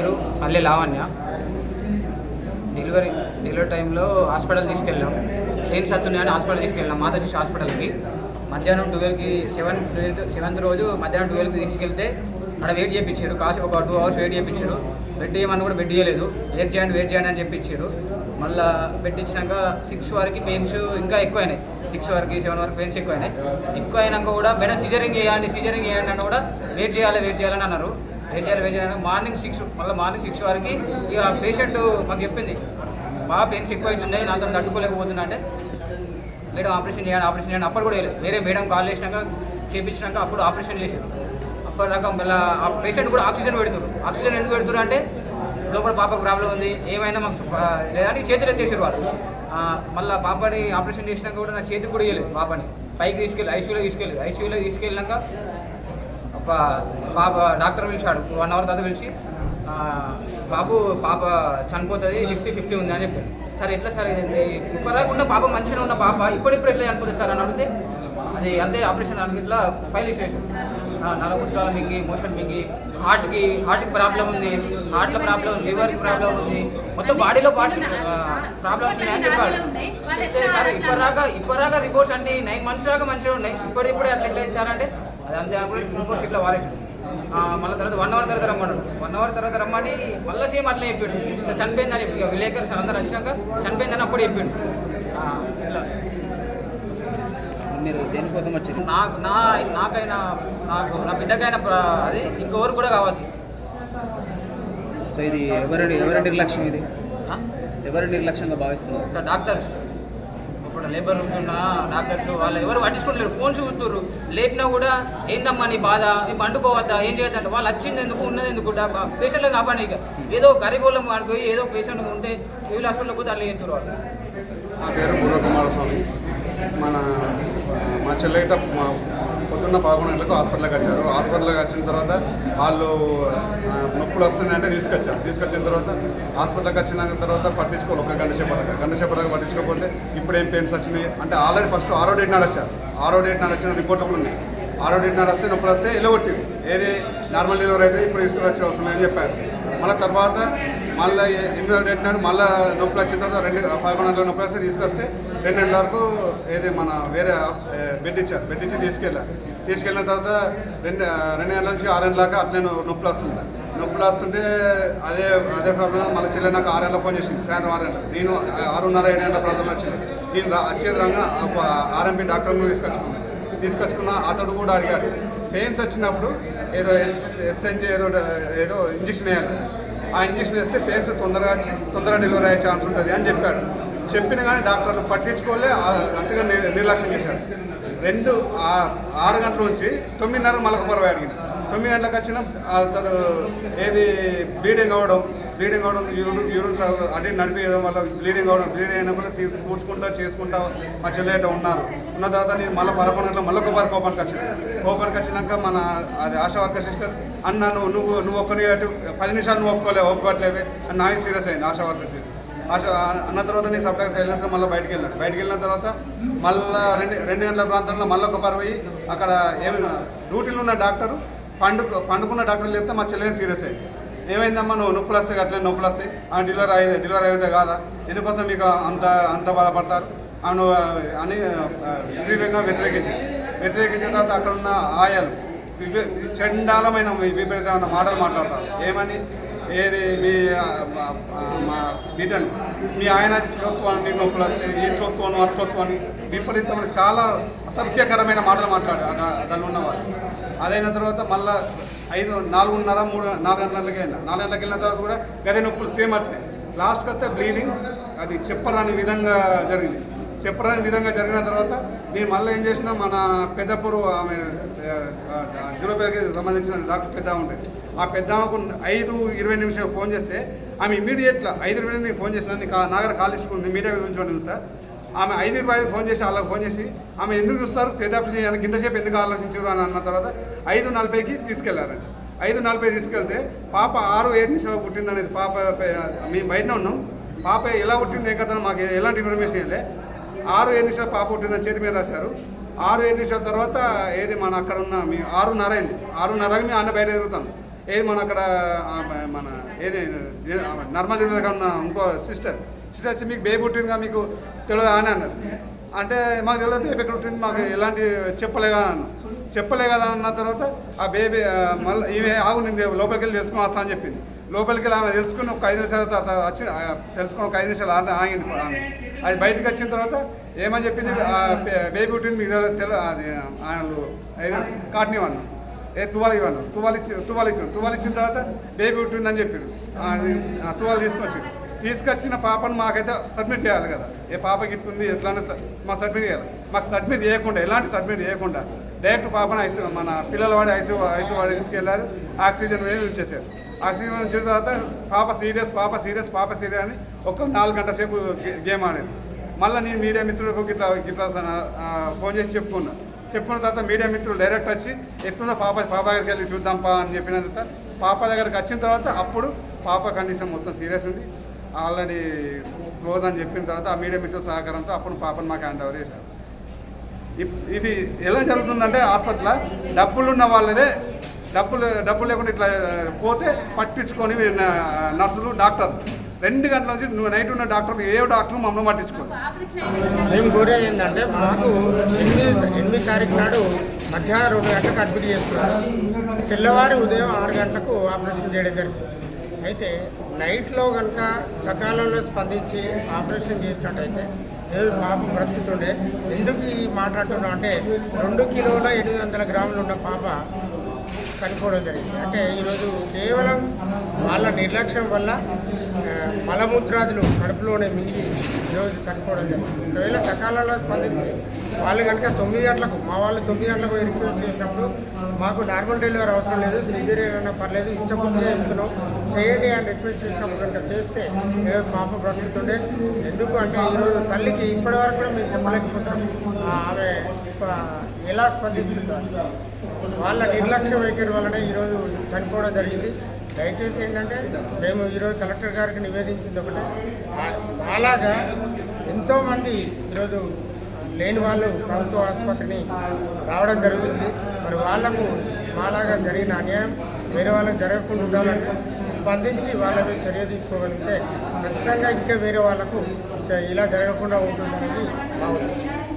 పేరు Palle Lavanya. Delivery delivery టైంలో hospital తీసుకెళ్ళాం. ట్రైన్ సత్తుని అని హాస్పిటల్ తీసుకెళ్ళాం. మాతా శిశు హాస్పిటల్కి. మధ్యాహ్నం ట్వెల్వ్కి సెవెన్ సెవెంత్ రోజు మధ్యాహ్నం ట్వెల్వ్కి తీసుకెళ్తే అక్కడ వెయిట్ చేయించారు కాసేపు ఒక టూ అవర్స్ వెయిట్ చేయించారు బెడ్ చేయమని కూడా బెడ్ చేయలేదు వెయిట్ చేయండి వెయిట్ చేయండి అని చెప్పించారు. మళ్ళీ బెడ్ ఇచ్చినాక సిక్స్ వరకు పెయిన్స్ ఇంకా ఎక్కువైనాయి. సిక్స్ వరకు సెవెన్ వరకు పెయిన్స్ ఎక్కువైనాయి. ఎక్కువ అయినాక కూడా మేడం సీజరింగ్ చేయండి సీజరింగ్ చేయండి అని కూడా వెయిట్ చేయాలి వెయిట్ చేయాలని అన్నారు. వెయిట్ చేయాలి మార్నింగ్ సిక్స్ మళ్ళీ మార్నింగ్ సిక్స్ వరకు ఇక పేషెంట్ మాకు చెప్పింది బాగా పెయిన్స్ ఎక్కువ అవుతున్నాయి నాతో తట్టుకోలేకపోతున్నా అంటే మేడం ఆపరేషన్ చేయాలి ఆపరేషన్ చేయాలి అప్పుడు కూడా వేయలేదు. వేరే మేడం కాల్ చేసినాక చేపించినాక అప్పుడు ఆపరేషన్ చేశారు. అప్పటి రకం మళ్ళీ ఆ పేషెంట్ కూడా ఆక్సిజన్ పెడుతున్నారు. ఆక్సిజన్ ఎందుకు పెడుతున్నారు అంటే లోపల పాపకు ప్రాబ్లం ఉంది ఏమైనా మాకు లేదని చేతులు ఎత్తేసారు వాళ్ళు. మళ్ళీ పాపని ఆపరేషన్ చేసినాక కూడా నా చేతికి కూడా ఇవ్వలేదు పాపని. పైకి తీసుకెళ్ళి ఐసీయూలో తీసుకెళ్ళి ఐసీయూలో తీసుకెళ్ళినాక పాప డాక్టర్ పిలిచాడు వన్ అవర్ తర్వాత పిలిచి బాబు పాప చనిపోతుంది ఫిఫ్టీ ఫిఫ్టీ ఉంది అని చెప్పాడు. సార్ ఎట్లా సార్ ఇది? ఇప్పటిదాకా ఉన్న పాప మంచిగా ఉన్న పాప ఇప్పుడిప్పుడు ఎట్లా చనిపోతుంది సార్? అని అడిగితే అది అంతే ఆపరేషన్ అని ఇట్లా ఫైల్ ఇచ్చేసాడు నలముద్రాల మింగి మోషన్ మింగి హార్ట్కి హార్ట్కి ప్రాబ్లం ఉంది హార్ట్లో ప్రాబ్లం లివర్కి ప్రాబ్లం ఉంది మొత్తం బాడీలో పార్ట్స్ ప్రాబ్లమ్స్ ఉన్నాయని చెప్పాడు. చెప్తే సార్ ఇప్పటిదాకా ఇప్పటిదాకా రిపోర్ట్స్ అన్ని నైన్ మంత్స్ దాకా మంచిగా ఉన్నాయి ఇప్పుడు ఇప్పుడే అట్లా ఎట్లా ఇచ్చారంటే అది అంతే అనుకుంటే రిపోర్ట్స్ ఇట్లా వారేసాడు మళ్ళీ తర్వాత వన్ అవర్ తర్వాత రమ్మన్నాడు. వన్ అవర్ తర్వాత రమ్మని మళ్ళీ సేమ్ అట్లా చెప్పాడు. సో చనిపోయిందని చెప్పి ఇక విలేకరు సార్ అందరూ వచ్చినాక చనిపోయిందని అప్పుడు చెప్పాడు. ఇట్లా. మీరు దేనికోసం వచ్చారు? నాకు నా నాకైనా నాకు నా బిడ్డకైనా అది ఇంకెవరు కూడా కావాలి. సో ఇది ఎవరి ఎవరి నిర్లక్ష్యం ఇది? ఎవరి నిర్లక్ష్యంగా భావిస్తున్నారు? Sir doctor. కూడా లేబర్ ఉంటున్న డాక్టర్స్ వాళ్ళు ఎవరు పట్టించుకోలేరు. ఫోన్ చూస్తున్నారు లేపినా కూడా ఏందమ్మా నీ బాధ? నీ పండుకోవద్దా? ఏం చేయొద్దంటే? వాళ్ళు వచ్చింది ఎందుకు ఉన్నది ఎందుకు పేషెంట్లు కాపాడి ఇక. ఏదో గరీబోళ్ళం వాడిపోయి ఏదో పేషెంట్ ఉంటే సివిల్ హాస్పిటల్ పోతే అట్లా చేస్తారు వాళ్ళు. నా పేరు పూర్వ కుమారస్వామి. మన మా చెల్లెట అయితే మా హాస్పిటల్కి వచ్చారు. హాస్పిటల్కి వచ్చిన తర్వాత వాళ్ళు నొప్పులు వస్తున్నాయంటే తీసుకొచ్చారు. తీసుకొచ్చిన తర్వాత హాస్పిటల్కి వచ్చిన తర్వాత పట్టించుకోవాలి. ఒక గంట సేపటికి. గంట సేపటికి పట్టించుకోకపోతే ఇప్పుడు ఏం పెయిన్స్ వచ్చినాయి? అంటే ఆల్రెడీ ఫస్ట్ ఆరో డేట్ నాడు వచ్చారు. ఆరో డేట్ నాడు వచ్చిన రిపోర్ట్ కూడా ఉన్నాయి. ఆరో డేట్ నాడు వస్తే నొప్పులు వస్తే ఎలగొట్టింది ఏది నార్మల్ డెలివరీ అయితే ఇప్పుడు తీసుకురొచ్చి అవసరం అని చెప్పారు. మళ్ళీ తర్వాత మళ్ళీ ఎనిమిదో డేట్ నాడు మళ్ళీ నొప్పులు వచ్చిన తర్వాత రెండు పదకొండు గంటల నొప్పులు వస్తే తీసుకొస్తే రెండు గంటల వరకు ఏది మన వేరే బెడ్ ఇచ్చారు బెడ్ ఇచ్చి తీసుకెళ్ళారు తీసుకెళ్ళిన తర్వాత రెండు రెండు గంటల నుంచి ఆరు గంటల దాకా అట్లే నొప్పులు వస్తుంది నొప్పులు వస్తుంటే అదే అదే ప్రాబ్లం మళ్ళీ చెల్లె నాకు ఆరు గంటల ఫోన్ చేసింది సాయంత్రం ఆరు గంటల నేను ఆరున్నర ఏడు గంటల ప్రాబ్లం వచ్చింది. నేను వచ్చేది రాగా ఆర్ఎంపీ డాక్టర్ను తీసుకొచ్చుకున్నాను తీసుకొచ్చుకున్న అతడు కూడా అడిగాడు. పెయిన్స్ వచ్చినప్పుడు ఏదో ఎస్ ఎస్ఎన్జి ఏదో ఏదో ఇంజక్షన్ వేయాలి. ఆ ఇంజక్షన్ వేస్తే పెయిన్స్ తొందరగా వచ్చి తొందరగా డెలివరీ అయ్యే ఛాన్స్ ఉంటుంది అని చెప్పాడు. చెప్పిన కానీ డాక్టర్లు పట్టించుకోలే అంతగా నిర్లక్ష్యం చేశాడు. రెండు ఆరు గంటల నుంచి తొమ్మిదిన్నర మళ్ళీ పొరవ అడిగింది తొమ్మిది గంటలకు వచ్చిన ఏది బ్లీడింగ్ అవ్వడం బ్లీడింగ్ అవడం యూరిన్ యూరిన్స్ అటు నడిపేయడం వల్ల బ్లీడింగ్ అవ్వడం బ్లీడింగ్ అయినప్పుడు తీసు పూడ్చుకుంటా చేసుకుంటా మా చెల్లెట ఉన్నారు. ఉన్న తర్వాత నేను మళ్ళీ పదకొండు గంటల మళ్ళీ ఒకసారి కోపానికి వచ్చింది కోపానికి వచ్చినాక మన అది ఆశా వర్కర్ సిస్టర్ అన్న నువ్వు నువ్వు నువ్వు ఒక్కని అటు పది నిమిషాలు నువ్వు ఒప్పుకోలేవు ఒప్పుకోవట్లేవే. అని నాకు సీరియస్ అయింది ఆశా వర్కర్ సీరియస్ ఆశ అన్న తర్వాత నేను సబ్టాక్ సైలెన్స్గా మళ్ళీ బయటికి వెళ్ళాను. బయటకు వెళ్ళిన తర్వాత మళ్ళీ రెండు రెండు గంటల ప్రాంతంలో మళ్ళీ ఒక పోయి అక్కడ ఏమి డ్యూటీలో ఉన్న డాక్టరు పండు పండుకున్న డాక్టర్లు చెప్తే మా చెల్లెని సీరియస్ అయింది. ఏమైందమ్మా నువ్వు నొప్పులు వస్తాయి అట్లే నొప్పులు వస్తాయి? ఆ డెలివరీ అయ్యేది డెలివరీ అయ్యేదే కాదా? ఎందుకోసం మీకు అంత అంత బాధపడతారు? అవును అని విపరీతంగా వ్యతిరేకించింది వ్యతిరేకించిన తర్వాత అక్కడ ఉన్న ఆయాలు విప- చండాలమైన విపరీతమైన మాటలు మాట్లాడతారు. ఏమని? ఏది మీ మా- ఆ, బిడ్డను? మీ ఆయన త్రోత్వాన్ని నొప్పులు వస్తాయి ఈ త్రోత్వాన్ని అట్లొత్వాన్ని విపరీతమైన చాలా అసభ్యకరమైన మాటలు మాట్లాడారు ఆ- ఉన్నవారు. అదైన తర్వాత మళ్ళా ఐదు నాలుగున్నర మూడు నాలుగు గంటలకి వెళ్ళిన నాలుగు గంటలకు వెళ్ళిన తర్వాత కూడా గదే నొప్పులు సేమ్ అట్లే. లాస్ట్కి వస్తే బ్లీడింగ్ అది చెప్పరాని విధంగా జరిగింది. చెప్పరాని విధంగా జరిగిన తర్వాత నేను మళ్ళీ ఏం చేసిన? మన పెద్దపూరు ఆమె జూరోపేకి సంబంధించిన డాక్టర్ పెద్ద ఉండేది ఆ పెద్దమ్మకు ఐదు ఇరవై నిమిషాలు ఫోన్ చేస్తే ఆమె ఇమీడియట్గా ఐదు ఇరవై నేను ఫోన్ చేసిన నాగర కాల్ ఇచ్చుకుంది మీడియా గురించి చూస్తా. ఆమె ఐదు ఇరవై ఐదు ఫోన్ చేసి వాళ్ళకి ఫోన్ చేసి ఆమె ఎందుకు చూస్తారు? పెద్ద ఆపరేషన్ ఇంతసేపు ఎందుకు ఆలోచించారు? అని అన్న తర్వాత ఐదు నలభైకి తీసుకెళ్ళారండి ఐదు నలభై తీసుకెళ్తే పాప ఆరు ఏడు నిమిషాలు పుట్టిందనేది పాప మేము బయటనే ఉన్నాం. పాప ఎలా పుట్టింది ఏ కథ మాకు ఎలాంటి ఇన్ఫర్మేషన్ లే ఆరు ఏడు నిమిషాలు పాప పుట్టిందని చేతి మీద రాశారు. ఆరు ఏడు నిమిషాల తర్వాత ఏది మన అక్కడ ఉన్న మీ ఆరున్నర అయింది. ఆరున్నరకి మేము అన్న బయట తిరుగుతాం. ఏది మన అక్కడ మన ఏది నార్మల్ ఉన్న ఇంకో సిస్టర్. సిస్టర్ వచ్చి మీకు బేబీ పుట్టిందిగా మీకు తెలియదు అని అన్నారు అంటే మాకు తెలియదు బేబీ ఎక్కడ పుట్టింది మాకు ఎలాంటి చెప్పలే కదా అన్నాను చెప్పలే కదా అన్న తర్వాత ఆ బేబీ మళ్ళీ ఈమె ఆగు నేను లోపలికి వెళ్ళి తెలుసుకుని వస్తా అని చెప్పింది. లోపలికి వెళ్ళి ఆమె తెలుసుకుని ఒక ఐదు నిమిషాల తర్వాత వచ్చి తెలుసుకుని ఒక ఐదు నిమిషాలు ఆగి- ఆగింది ఆమె. అది బయటకు వచ్చిన తర్వాత ఏమని చెప్పింది బేబీ పుట్టింది మీకు తెలియదు అది ఆయన కాటన్ ఇవ్వను ఏ తువాలు ఇవ్వను తువాలు ఇచ్చి తువాలు ఇచ్చాను తువాలు ఇచ్చిన తర్వాత బేబీ పుట్టిందని చెప్పారు. తువాలు తీసుకొచ్చి తీసుకొచ్చిన పాపను మాకైతే సబ్మిట్ చేయాలి కదా. ఏ పాప గిఫ్ట్ ఉంది ఎట్లానే స- మాకు సబ్మిట్ చేయాలి. మాకు సబ్మిట్ చేయకుండా ఎలాంటి సబ్మిట్ చేయకుండా డైరెక్ట్ పాపను ఐసీ మన పిల్లల వాడి ఐసీ ఐసీ వాడి తీసుకెళ్ళారు ఆక్సిజన్ వేసి ఉంచేసారు ఆక్సిజన్ ఉంచిన తర్వాత పాప సీరియస్ పాప సీరియస్ పాప సీరియస్ అని ఒక నాలుగు గంటల సేపు గే- గేమ్ ఆడేది. మళ్ళీ నేను మీడియా మిత్రులకు గిట్లా గిట్లా ఫోన్ చేసి చెప్పుకున్నాను చెప్పిన తర్వాత మీడియా మిత్రులు డైరెక్ట్ వచ్చి ఎట్లున్న పాప పాప దగ్గరికి వెళ్ళి చూద్దాం పా అని చెప్పిన తర్వాత పాప దగ్గరికి వచ్చిన తర్వాత అప్పుడు పాప కండిషన్ మొత్తం సీరియస్ ఉంది. ఆల్రెడీ క్లోజ్ అని చెప్పిన తర్వాత ఆ మీడియా మిత్రుల సహకారంతో అప్పుడు పాపను మాకు హ్యాండ్ ఓవర్ చేశారు. ఇప్- ఇది ఎలా జరుగుతుందంటే హాస్పిటల్ డబ్బులు ఉన్న వాళ్ళదే డబ్బులు డబ్బులు లేకుండా ఇట్లా పోతే పట్టించుకొని నర్సులు డాక్టర్లు. రెండు గంటల నుంచి నువ్వు నైట్ ఉన్న డాక్టర్ ఏ డాక్టర్ మమ్మల్ని పట్టించుకోరు మేము కోరేది ఏంటంటే మాకు ఎనిమిది ఎనిమిది తారీఖు నాడు మధ్యాహ్నం రెండు గంటలకు అడ్మిట్ చేస్తున్నారు. తెల్లవారి ఉదయం ఆరు గంటలకు ఆపరేషన్ చేయడం జరిగింది. అయితే నైట్లో కనుక సకాలంలో స్పందించి ఆపరేషన్ చేసినట్టయితే ఏదో పాప బ్రతుకుతుండే ఎందుకు ఈ మాట అంటున్నాం అంటే రెండు కిలోల ఎనిమిది వందల గ్రాములు ఉన్న పాప కనుక్కోవడం జరిగింది. అంటే ఈరోజు కేవలం వాళ్ళ నిర్లక్ష్యం వల్ల మలమూత్రాదులు కడుపులోనే మింగి ఈరోజు చనిపోవడం జరిగింది. ఒకవేళ సకాలంలో స్పందించి వాళ్ళు కనుక తొమ్మిది గంటలకు మా వాళ్ళు తొమ్మిది గంటలకు రిక్వెస్ట్ చేసినప్పుడు మాకు నార్మల్ డెలివరీ అవసరం లేదు సిజేరియన్ అన్న పర్లేదు ఇష్టపడి చెప్తున్నాం చేయండి అని రిక్వెస్ట్ చేసినప్పుడు కనుక చేస్తే ఏదో పాప బ్రతుకుతుండే. ఎందుకు అంటే ఈరోజు తల్లికి ఇప్పటి వరకు కూడా మేము చెప్పలేకపోతున్నాం. ఆమె ఎలా స్పందిస్తుందో. వాళ్ళ నిర్లక్ష్యం వైఖరి వల్లనే ఈరోజు చనిపోవడం జరిగింది. దయచేసి ఏంటంటే మేము ఈరోజు కలెక్టర్ గారికి నివేదించింది ఒకటే. అలాగా ఎంతోమంది ఈరోజు లేని వాళ్ళు ప్రభుత్వ ఆసుపత్రిని రావడం జరుగుతుంది. మరి వాళ్ళకు మాలాగా జరిగిన అన్యాయం వేరే వాళ్ళకి జరగకుండా ఉండాలంటే స్పందించి వాళ్ళపై చర్య తీసుకోగలిగితే ఖచ్చితంగా ఇంకా వేరే వాళ్ళకు చ- ఇలా జరగకుండా ఉంటుందనేది భావిస్తుంది